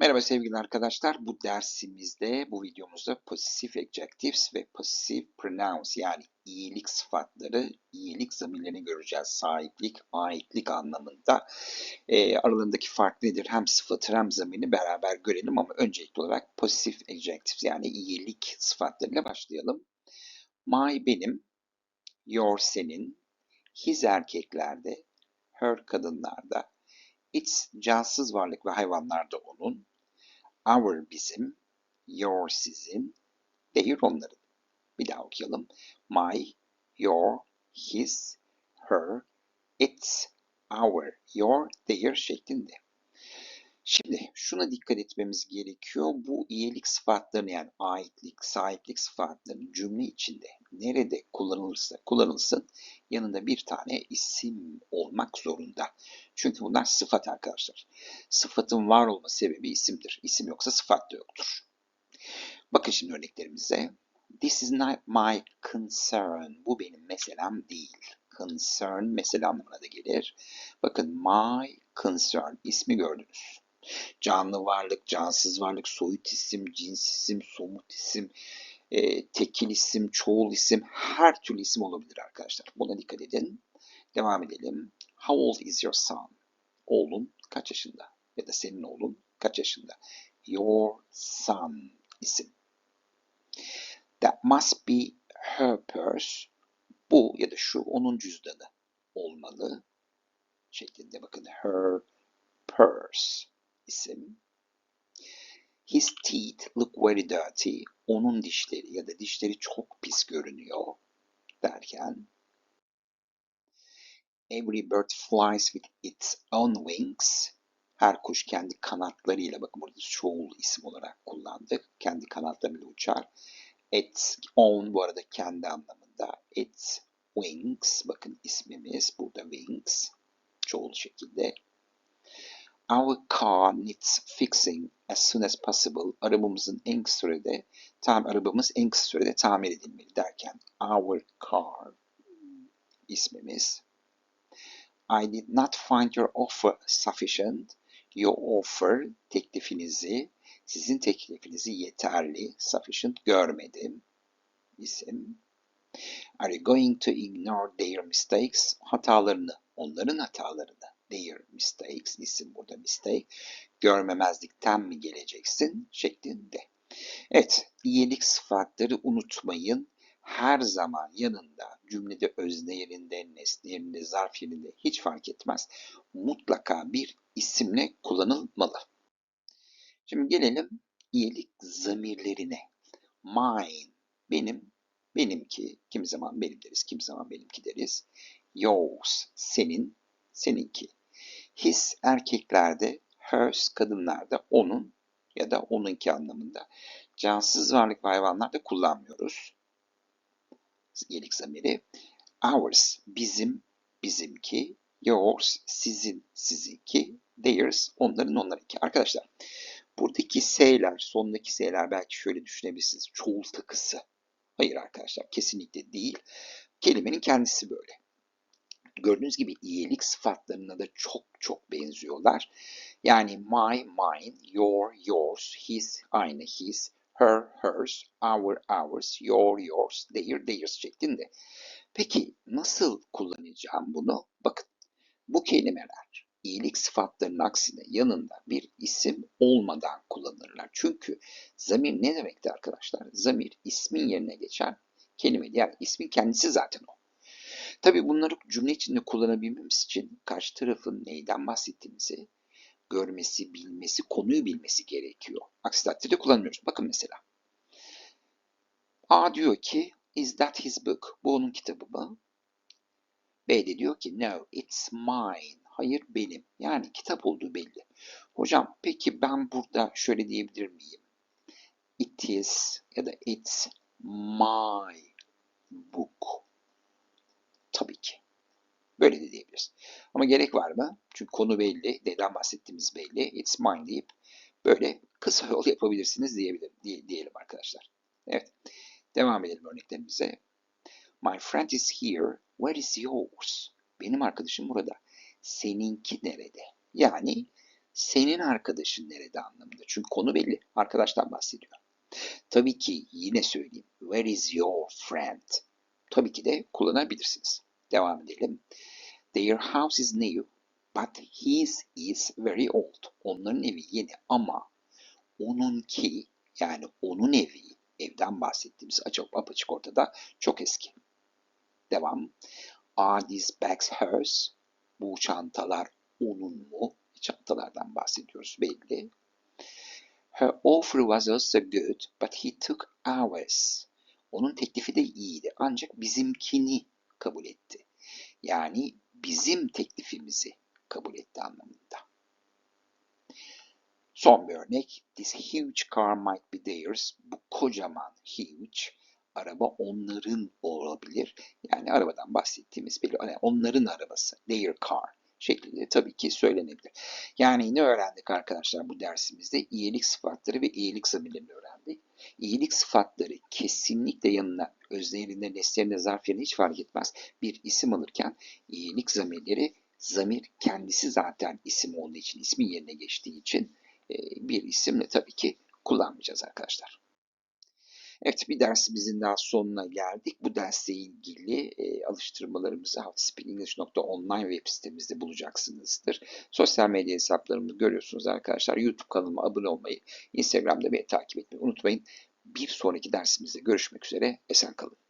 Merhaba sevgili arkadaşlar. Bu dersimizde, bu videomuzda Possessive Adjectives ve Possessive Pronouns yani iyilik sıfatları, iyilik zamirlerini göreceğiz. Sahiplik, aitlik anlamında. E, aralarındaki fark nedir? Hem sıfatı hem zamirini beraber görelim ama öncelikli olarak Possessive Adjectives yani iyilik sıfatlarıyla başlayalım. My benim, your senin, his erkeklerde, her kadınlarda, its cansız varlık ve hayvanlarda onun, Our bizim, your sizin, their onların. Bir daha okuyalım. My, your, his, her, its, our, your, their şeklinde. Şimdi şuna dikkat etmemiz gerekiyor. Bu iyilik sıfatlarını yani aitlik, sahiplik sıfatlarını cümle içinde nerede kullanılırsa kullanılsın yanında bir tane isim olmak zorunda. Çünkü bunlar sıfat arkadaşlar. Sıfatın var olma sebebi isimdir. İsim yoksa sıfat da yoktur. Bakın şimdi örneklerimize. This is not my concern. Bu benim meselem değil. Concern mesele anlamına da gelir. Bakın my concern ismi gördünüz. Canlı varlık, cansız varlık, soyut isim, cins isim, somut isim, e, tekil isim, çoğul isim, her türlü isim olabilir arkadaşlar. Buna dikkat edin. Devam edelim. How old is your son? Oğlun kaç yaşında? Ya da senin oğlun kaç yaşında? Your son isim. That must be her purse. Bu ya da şu onun cüzdanı olmalı. Şeklinde bakın her purse isim. His teeth look very dirty. Onun dişleri ya da dişleri çok pis görünüyor derken Every bird flies with its own wings. Her kuş kendi kanatlarıyla, bakın burada çoğul isim olarak kullandık. Kendi kanatlarıyla uçar. Its own bu arada kendi anlamında. Its wings, bakın ismimiz burada wings. Çoğul şekilde. Our car needs fixing as soon as possible. Arabamızın en kısa sürede, tam arabamız en kısa sürede tamir edilmeli derken our car ismimiz. I did not find your offer sufficient. Your offer teklifinizi, sizin teklifinizi yeterli, sufficient görmedim. İsim. Are you going to ignore their mistakes? Hatalarını, onların hatalarını their mistakes, isim burada mistake, görmemezlikten mi geleceksin şeklinde. Evet, iyilik sıfatları unutmayın. Her zaman yanında cümlede özne yerinde, nesne yerinde, zarf yerinde hiç fark etmez. Mutlaka bir isimle kullanılmalı. Şimdi gelelim iyilik zamirlerine. Mine, benim, benimki, kim zaman benim deriz, kim zaman benimki deriz. Yours, senin, seninki. His erkeklerde, hers kadınlarda onun ya da onunki anlamında. Cansız varlık ve hayvanlarda kullanmıyoruz. İyilik zamiri. Ours bizim, bizimki. Yours sizin, sizinki. Theirs onların, onlarınki. Arkadaşlar buradaki s'ler, sondaki s'ler belki şöyle düşünebilirsiniz. Çoğul takısı. Hayır arkadaşlar kesinlikle değil. Kelimenin kendisi böyle. Gördüğünüz gibi iyilik sıfatlarına da çok çok benziyorlar. Yani my, mine, your, yours, his, aynı his, her, hers, our, ours, your, yours, their, theirs şeklinde. Peki nasıl kullanacağım bunu? Bakın bu kelimeler iyilik sıfatlarının aksine yanında bir isim olmadan kullanırlar. Çünkü zamir ne demekti arkadaşlar? Zamir ismin yerine geçen kelime. Yani ismin kendisi zaten o. Tabii bunları cümle içinde kullanabilmemiz için karşı tarafın neyden bahsettiğimizi görmesi, bilmesi, konuyu bilmesi gerekiyor. Aksi takdirde kullanmıyoruz. Bakın mesela. A diyor ki, is that his book? Bu onun kitabı mı? B de diyor ki, no, it's mine. Hayır benim. Yani kitap olduğu belli. Hocam peki ben burada şöyle diyebilir miyim? It is ya da it's my book. Tabii ki. Böyle de diyebiliriz. Ama gerek var mı? Çünkü konu belli, neden bahsettiğimiz belli. It's mine deyip böyle kısa yol yapabilirsiniz diyebilirim, diye, diyelim arkadaşlar. Evet. Devam edelim örneklerimize. My friend is here. Where is yours? Benim arkadaşım burada. Seninki nerede? Yani Senin arkadaşın nerede anlamında. Çünkü konu belli. Arkadaştan bahsediyor. Tabii ki yine söyleyeyim. Where is your friend? Tabii ki de kullanabilirsiniz. Devam edelim. Their house is new, but his is very old. Onların evi yeni ama onunki yani onun evi, evden bahsettiğimiz açık apaçık ortada çok eski. Devam. Are these bags hers? Bu çantalar onun mu? Çantalardan bahsediyoruz belli. Her offer was also good, but he took ours. Onun teklifi de iyiydi ancak bizimkini kabul etti. Yani bizim teklifimizi kabul etti anlamında. Son bir örnek. This huge car might be theirs. Bu kocaman huge araba onların olabilir. Yani arabadan bahsettiğimiz belli. Yani onların arabası. Their car şeklinde tabii ki söylenebilir. Yani ne öğrendik arkadaşlar bu dersimizde? İyilik sıfatları ve iyilik zamirlerini öğrendik. İyilik sıfatları kesinlikle yanına öznelerinde, nesnelerinde, zarf yerine hiç fark etmez. Bir isim alırken iyilik zamirleri zamir kendisi zaten isim olduğu için, ismin yerine geçtiği için e, bir isimle tabii ki kullanmayacağız arkadaşlar. Evet bir dersimizin daha sonuna geldik. Bu dersle ilgili e, alıştırmalarımızı haftaspeakenglish.online web sitemizde bulacaksınızdır. Sosyal medya hesaplarımızı görüyorsunuz arkadaşlar. YouTube kanalıma abone olmayı, Instagram'da beni takip etmeyi unutmayın. Bir sonraki dersimizde görüşmek üzere. Esen kalın.